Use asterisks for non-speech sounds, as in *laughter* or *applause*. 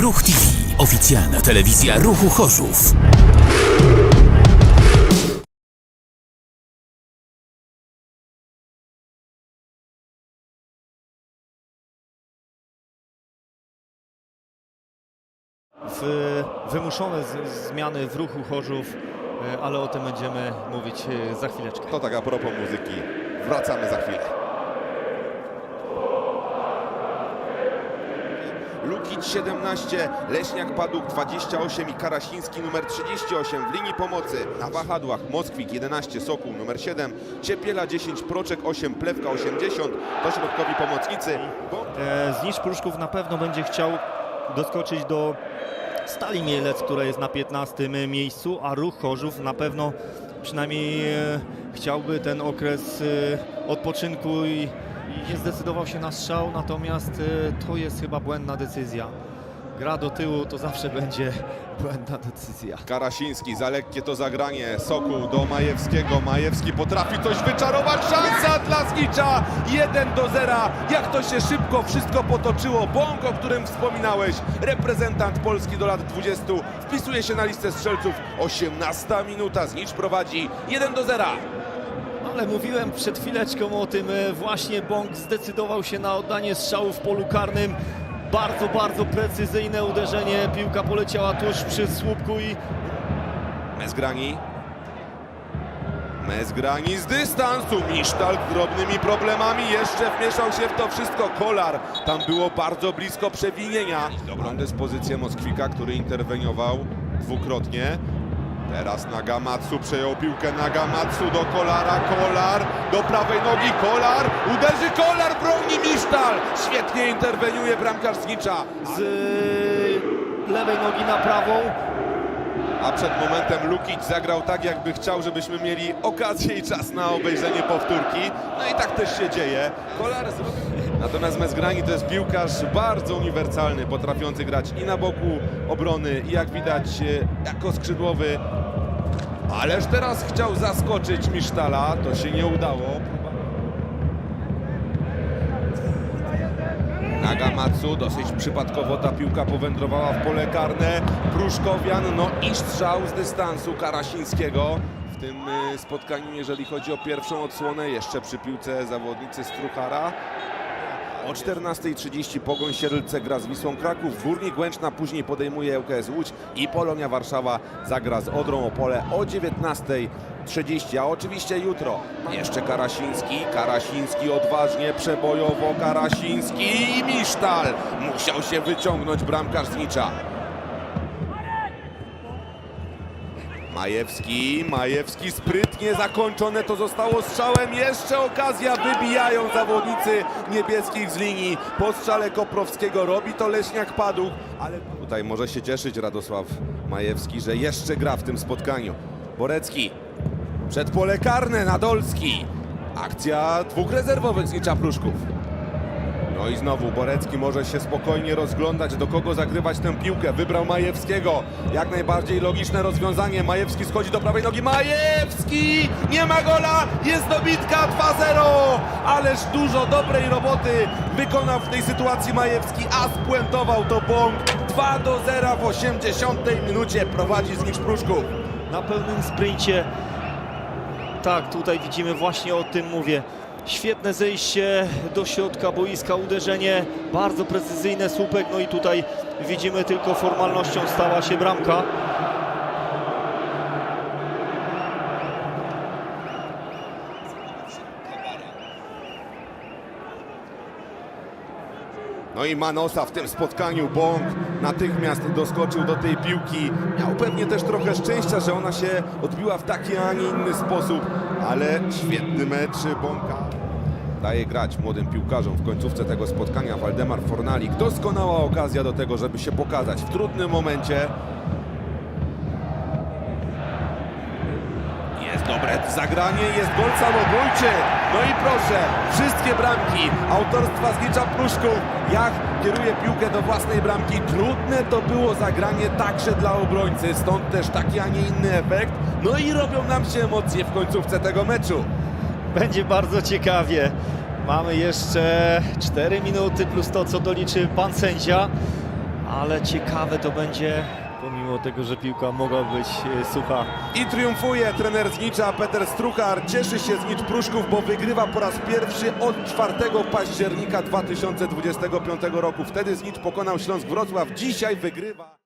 Ruch TV. Oficjalna telewizja Ruchu Chorzów. w wymuszone z, zmiany w ruchu Chorzów, e, ale o tym będziemy mówić e, za chwileczkę. To tak a propos muzyki. Wracamy za chwilę. Lukic 17, Leśniak Paduk 28 i Karasiński numer 38 w linii pomocy. Na wahadłach Moskwik 11, Sokół numer 7, Ciepiela 10, Proczek 8, Plewka 80, to środkowi pomocnicy. E, Znicz Pruszków na pewno będzie chciał doskoczyć do Stali Mielec, która jest na 15 miejscu, a ruch Chorzów na pewno przynajmniej e, chciałby ten okres e, odpoczynku i, nie zdecydował się na strzał, natomiast e, to jest chyba błędna decyzja. Gra do tyłu to zawsze będzie *laughs* błędna decyzja. Karasiński za lekkie to zagranie. Sokół do Majewskiego. Majewski potrafi coś wyczarować. Szansa dla Znicza. 1 do 0. Jak to się szybko wszystko potoczyło. Bąk, o którym wspominałeś. Reprezentant Polski do lat 20. Wpisuje się na listę strzelców. 18 minuta. Znicz prowadzi 1 do 0. Ale mówiłem przed chwileczką o tym, e, właśnie Bąk zdecydował się na oddanie strzału w polu karnym. Bardzo, bardzo precyzyjne uderzenie. Piłka poleciała tuż przy słupku i Mezgrani. Mezgrani z dystansu. Misztal z drobnymi problemami. Jeszcze wmieszał się w to wszystko Kolar. Tam było bardzo blisko przewinienia. Dobrą dyspozycję Moskwika, który interweniował dwukrotnie. Teraz Nagamatsu przejął piłkę Nagamatsu do Kolara. Kolar do prawej nogi. Kolar uderzy. Kolar broni Misztal. Świetnie interweniuje bramkarz Znicza. z lewej nogi na prawą. A przed momentem Lukic zagrał tak, jakby chciał, żebyśmy mieli okazję i czas na obejrzenie powtórki. No i tak też się dzieje. Kolar zrobił... Natomiast Mezgrani to jest piłkarz bardzo uniwersalny, potrafiący grać i na boku obrony, i jak widać e, jako skrzydłowy. Ależ teraz chciał zaskoczyć Misztala, to się nie udało. Nagamatsu, dosyć przypadkowo ta piłka powędrowała w pole karne. Pruszkowian, no i strzał z dystansu Karasińskiego. W tym y, spotkaniu, jeżeli chodzi o pierwszą odsłonę, jeszcze przy piłce zawodnicy Struchara. O 14.30 Pogoń Siedlce gra z Wisłą Kraków, Górnik Łęczna później podejmuje ŁKS Łódź i Polonia Warszawa zagra z Odrą Opole o 19.30, a oczywiście jutro jeszcze Karasiński, Karasiński odważnie, przebojowo. Karasiński i Misztal. Musiał się wyciągnąć bramkarz Znicza. Majewski, Majewski sprytnie zakończone to zostało strzałem. Jeszcze okazja, wybijają zawodnicy niebieskich z linii. Po strzale Koprowskiego robi to Leśniak Paduk, ale tutaj może się cieszyć Radosław Majewski, że jeszcze gra w tym spotkaniu. Borecki przed pole karne, Nadolski. Akcja dwóch rezerwowych z Nicza Pruszków. No i znowu Borecki może się spokojnie rozglądać, do kogo zagrywać tę piłkę. Wybrał Majewskiego. Jak najbardziej logiczne rozwiązanie. Majewski schodzi do prawej nogi. Majewski! Nie ma gola! Jest dobitka 2-0! Ależ dużo dobrej roboty wykonał w tej sytuacji Majewski, a spuentował to Bąk. 2 do 0 w 80 minucie prowadzi Znicz Pruszków. na pełnym sprincie. Tak, tutaj widzimy właśnie o tym mówię. Świetne zejście do środka boiska, uderzenie, bardzo precyzyjne słupek, no i tutaj widzimy tylko formalnością stała się bramka. No i Manosa w tym spotkaniu Bąk natychmiast doskoczył do tej piłki. Miał pewnie też trochę szczęścia, że ona się odbiła w taki, a nie inny sposób, ale świetny mecz Bąka. Daje grać młodym piłkarzom w końcówce tego spotkania Waldemar Fornalik. Doskonała okazja do tego, żeby się pokazać w trudnym momencie. Dobre zagranie, jest gol samobójczy. No i proszę, wszystkie bramki autorstwa Znicza Pruszków. Jak kieruje piłkę do własnej bramki. Trudne to było zagranie także dla obrońcy, stąd też taki, a nie inny efekt. No i robią nam się emocje w końcówce tego meczu. Będzie bardzo ciekawie. Mamy jeszcze 4 minuty plus to, co doliczy pan sędzia. ale ciekawe to będzie, pomimo tego, że piłka mogła być e, sucha. I triumfuje trener Znicza Peter Struchar. Cieszy się Znicz Pruszków, bo wygrywa po raz pierwszy od 4 października 2025 roku. Wtedy Znicz pokonał Śląsk Wrocław. Dzisiaj wygrywa.